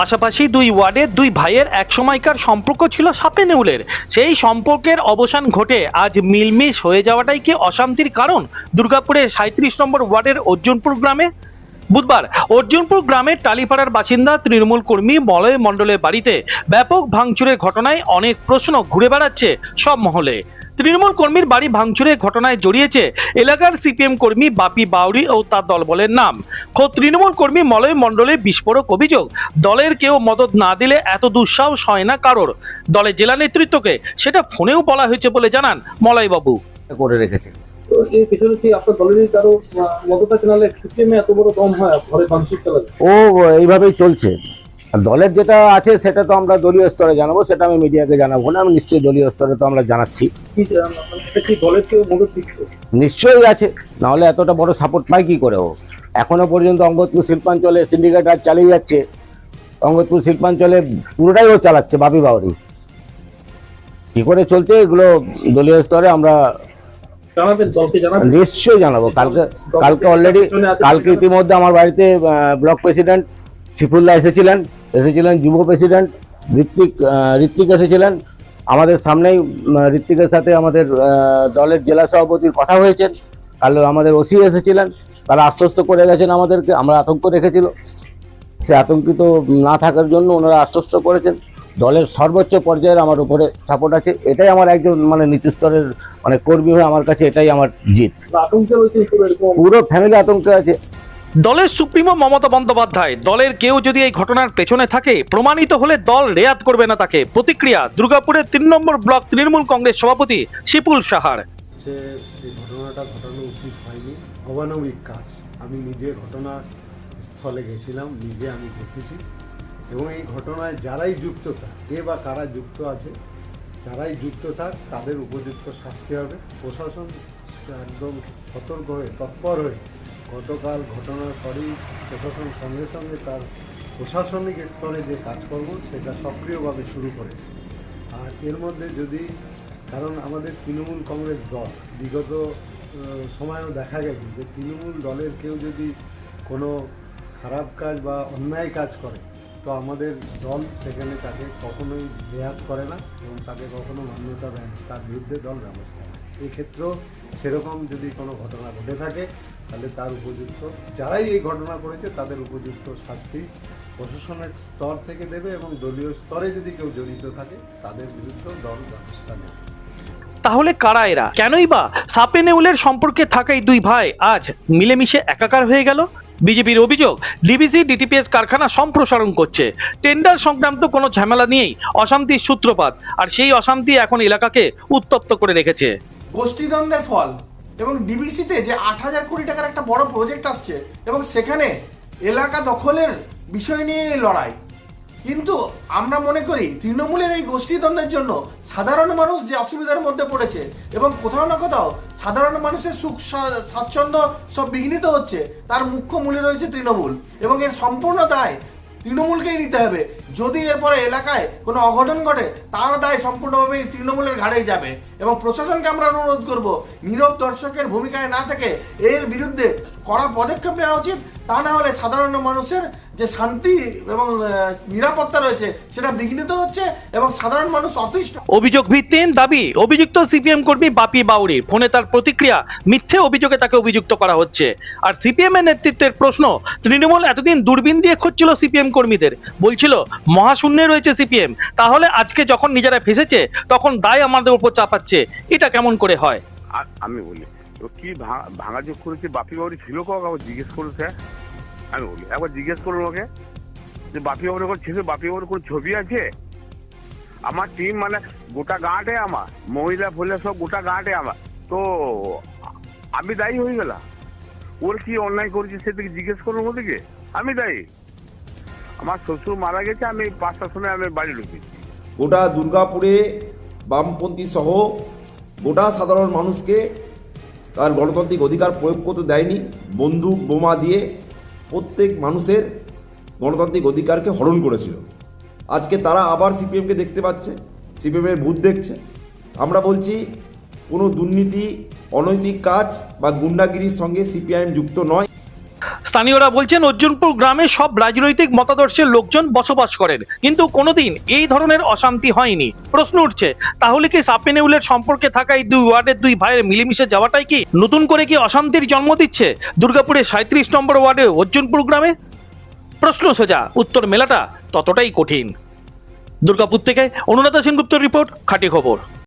পাশাপাশি দুই ওয়ার্ডের দুই ভাইয়ের একসময়কার সম্পর্ক ছিল সাপে নেউলের। সেই সম্পর্কের অবসান ঘটে আজ মিলমিশ হয়ে যাওয়াটাই কি অশান্তির কারণ? দুর্গাপুরের সাঁত্রিশ নম্বর ওয়ার্ডের অর্জুনপুর গ্রামে বুধবার অর্জুনপুর গ্রামের টালিপাড়ার বাসিন্দা তৃণমূল কর্মী মলয় মণ্ডলের বাড়িতে ব্যাপক ভাঙচুরের ঘটনায় অনেক প্রশ্ন ঘুরে বেড়াচ্ছে সব মহলে। তৃণমূল কর্মীর বাড়ি ভাঙচুরের ঘটনায় জড়িয়েছে এলাকার সিপিএম কর্মী বাপি বাউরি ও তার দলবলের নাম। খোদ তৃণমূল কর্মী মলয় মণ্ডলের বিস্ফোরক অভিযোগ দলের কেউ মদত না দিলে এত দুঃসাহস হয় না কারোর। দলের জেলা নেতৃত্বকে সেটা ফোনেও বলা হয়েছে বলে জানান মলয়বাবু। করে রেখেছে। ও এইভাবেই চলছে। দলের যেটা আছে সেটা তো আমরা দলীয় স্তরে জানাব সেটা আমি মিডিয়াকে জানাব না আমি নিশ্চয়ই দলীয় স্তরে তো আমরা জানাচ্ছি। দিচ্ছে? নিশ্চয়ই আছে নাহলে এতটা বড় সাপোর্ট পায় কি করে ও? এখনও পর্যন্ত অঙ্গতপুর শিল্পাঞ্চলে সিন্ডিকেট রাজ চালিয়ে যাচ্ছে। অঙ্গতপুর শিল্পাঞ্চলে পুরোটাই ও চালাচ্ছে বাপি বাউরি। কি করে চলছে এগুলো দলীয় স্তরে আমরা নিশ্চয়ই জানাব। কালকে কালকে অলরেডি কালকে ইতিমধ্যে আমার বাড়িতে ব্লক প্রেসিডেন্ট সিফুল্লাহ এসেছিলেন। এসেছিলেন যুব প্রেসিডেন্ট ঋত্বিক ঋত্বিক এসেছিলেন। আমাদের সামনেই ঋত্বিকের সাথে আমাদের দলের জেলা সভাপতির কথা হয়েছেন। কাল আমাদের ওসি এসেছিলেন। তারা আশ্বস্ত করে গেছেন আমাদেরকে আমরা আতঙ্ক রেখেছিল সে আতঙ্কিত না থাকার জন্য ওনারা আশ্বস্ত করেছেন। দলের সর্বোচ্চ পর্যায়ের আমার উপরে সাপোর্ট আছে। এটাই আমার একজন মানে নিচু স্তরের মানে কর্মী হয়ে আমার কাছে এটাই আমার জিত। পুরো ফ্যামিলি আতঙ্কে আছে। দলের সুপ্রিমো মমতা বন্দ্যোপাধ্যায়, দলের কেউ যদি এই ঘটনার পেছনে থাকে, প্রমাণিত হলে দল রেয়াত করবে না তাকে। প্রতিক্রিয়া, দুর্গাপুরের তিন নম্বর ব্লক তৃণমূল কংগ্রেস সভাপতি শিপুল সাহার। ঘটনাটা ঘটানো উচিত হয়নি, অমানবিক কাজ। আমি নিজে ঘটনা স্থলে গেছিলাম, নিজে আমি দেখেছি। এবং এই ঘটনায় যারাই যুক্ত থাক, কে বা কারা যুক্ত আছে, যারাই যুক্ত থাক, তাদের উপযুক্ত শাস্তি হবে। প্রশাসন একদম সতর্ক হয়ে, তৎপর হয়ে গতকাল ঘটনার পরেই প্রশাসন সঙ্গে সঙ্গে তার প্রশাসনিক স্তরে যে কাজকর্ম, সেটা সক্রিয়ভাবে শুরু করেছে। আর এর মধ্যে যদি, কারণ আমাদের তৃণমূল কংগ্রেস দল, বিগত সময়েও দেখা গেছে যে তৃণমূল দলের কেউ যদি কোনো খারাপ কাজ বা অন্যায় কাজ করে, তো আমাদের দল সেখানে তাকে কখনোই রেয়াত করে না এবং তাকে কখনো মান্যতা দেয় না। তার বিরুদ্ধে দল ব্যবস্থা নেয়। এক্ষেত্রেও সেরকম যদি কোনো ঘটনা ঘটে থাকে, তাহলে তার উপযুক্ত, যারাই এই ঘটনা করেছে, তাদের উপযুক্ত শাস্তি প্রশাসনের স্তর থেকে দেবে এবং দলীয় স্তরে যদি কেউ জড়িত থাকে, তাদের বিরুদ্ধেও দল ব্যবস্থা নেবে। তাহলে কারা এরা? কেনই বা সাপে নেউলের সম্পর্কে থাকা এই দুই ভাই আজ মিলেমিশে একাকার হয়ে গেল? বিজেপির অভিযোগ, ডিবিসি, ডিটিপিএস কারখানা সম্প্রসারণ করছে। টেন্ডার সংক্রান্ত কোনো ঝামেলা নিয়েই অশান্তির সূত্রপাত, আর সেই অশান্তি এখন এলাকাকে উত্তপ্ত করে রেখেছে। গোষ্ঠীদ্বন্দ্বের ফল। এবং ডিবিসিতে যে আট হাজার কোটি টাকার একটা বড় প্রজেক্ট আসছে, এবং সেখানে এলাকা দখলের বিষয় নিয়ে লড়াই। কিন্তু আমরা মনে করি, তৃণমূলের এই গোষ্ঠীদ্বন্দ্বের জন্য সাধারণ মানুষ যে অসুবিধার মধ্যে পড়েছে, এবং কোথাও না কোথাও সাধারণ মানুষের সুখ স্বাচ্ছন্দ্য সব বিঘ্নিত হচ্ছে, তার মুখ্য মূলে রয়েছে তৃণমূল। এবং এর সম্পূর্ণ দায় তৃণমূলকেই নিতে হবে। যদি এরপরে এলাকায় কোনো অঘটন ঘটে, তার দায় সম্পূর্ণভাবে তৃণমূলের ঘাড়েই যাবে। এবং প্রশাসনকে আমরা অনুরোধ করব, নীরব দর্শকের ভূমিকায় না থেকে এর বিরুদ্ধে কড়া পদক্ষেপ নেওয়া উচিত তা না হলে সাধারণ মানুষের যে শান্তি এবং নিরাপত্তা রয়েছে সেটা বিঘ্নিত হচ্ছে এবং সাধারণ মানুষ অতিষ্ঠ। অভিযোগ ভিত্তিহীন দাবি অভিযুক্ত সিপিএম কর্মী বাপি বাউরি ফোনে তার প্রতিক্রিয়া মিথ্যে অভিযোগে তাকে অভিযুক্ত করা হচ্ছে। আর সিপিএম এর নেতৃত্বের প্রশ্ন তৃণমূল এতদিন দূরবীন দিয়ে খুঁজছিল সিপিএম কর্মীদের। বলছিল মহাশূন্যে রয়েছে সিপিএম তাহলে আজকে যখন নিজেরা ফেসেছে তখন দায় আমাদের উপর চাপাচ্ছে। এটা কেমন করে হয়? আমি বলি তো কি ভা- ভাঙাচোখ করেছে? বাপি বাবুরি ছিল কাউকে আবার জিজ্ঞেস করুন, স্যার। আমি বলি, একবার জিজ্ঞেস করুন ওকে যে বাপি বাবুর কোনো ছেলে, বাপি বাবুর কোনো ছবি আছে? আমার টিম মানে গোটা গাঁটে আমার, মহিলা ফহিলা সব গোটা গাঁটে আমার। তো আমি দায়ী হয়ে গেলাম। ওর কি অন্যায় করেছে সেদিকে জিজ্ঞেস করুন ওদিকে। আমি দায়ী। আমার শ্বশুর মারা গেছে, আমি পাঁচটার সময় আমি বাড়ি ঢুকি গোটা দুর্গাপুরে বামপন্থী সহ গোটা সাধারণ মানুষকে তার গণতান্ত্রিক অধিকার প্রয়োগ করতে দেয়নি। বন্দুক, বোমা দিয়ে প্রত্যেক মানুষের গণতান্ত্রিক অধিকারকে হরণ করেছিল। আজকে তারা আবার সিপিএমকে দেখতে পাচ্ছে, সিপিএমের ভূত দেখছে। আমরা বলছি, কোনো দুর্নীতি, অনৈতিক কাজ বা গুন্ডাগিরির সঙ্গে সিপিআইএম যুক্ত নয়। স্থানীয়রা বলছেন, অর্জুনপুর গ্রামে সব রাজনৈতিক মতাদর্শের লোকজন বসবাস করেন, কিন্তু কোনোদিন এই ধরনের অশান্তি হয়নি। প্রশ্ন উঠছে, তাহলে কি সাপেনেউলের সম্পর্কে থাকা এই দুই ওয়ার্ডের দুই ভাইয়ের মিলেমিশে যাওয়াটাই কি নতুন করে কি অশান্তির জন্ম দিচ্ছে? দুর্গাপুরের সাঁত্রিশ নম্বর ওয়ার্ডে, অর্জুনপুর গ্রামে? প্রশ্ন সোজা, উত্তর মেলাটা ততটাই কঠিন। দুর্গাপুর থেকে অনুরাধা সেনগুপ্তর রিপোর্ট, খাঁটি খবর।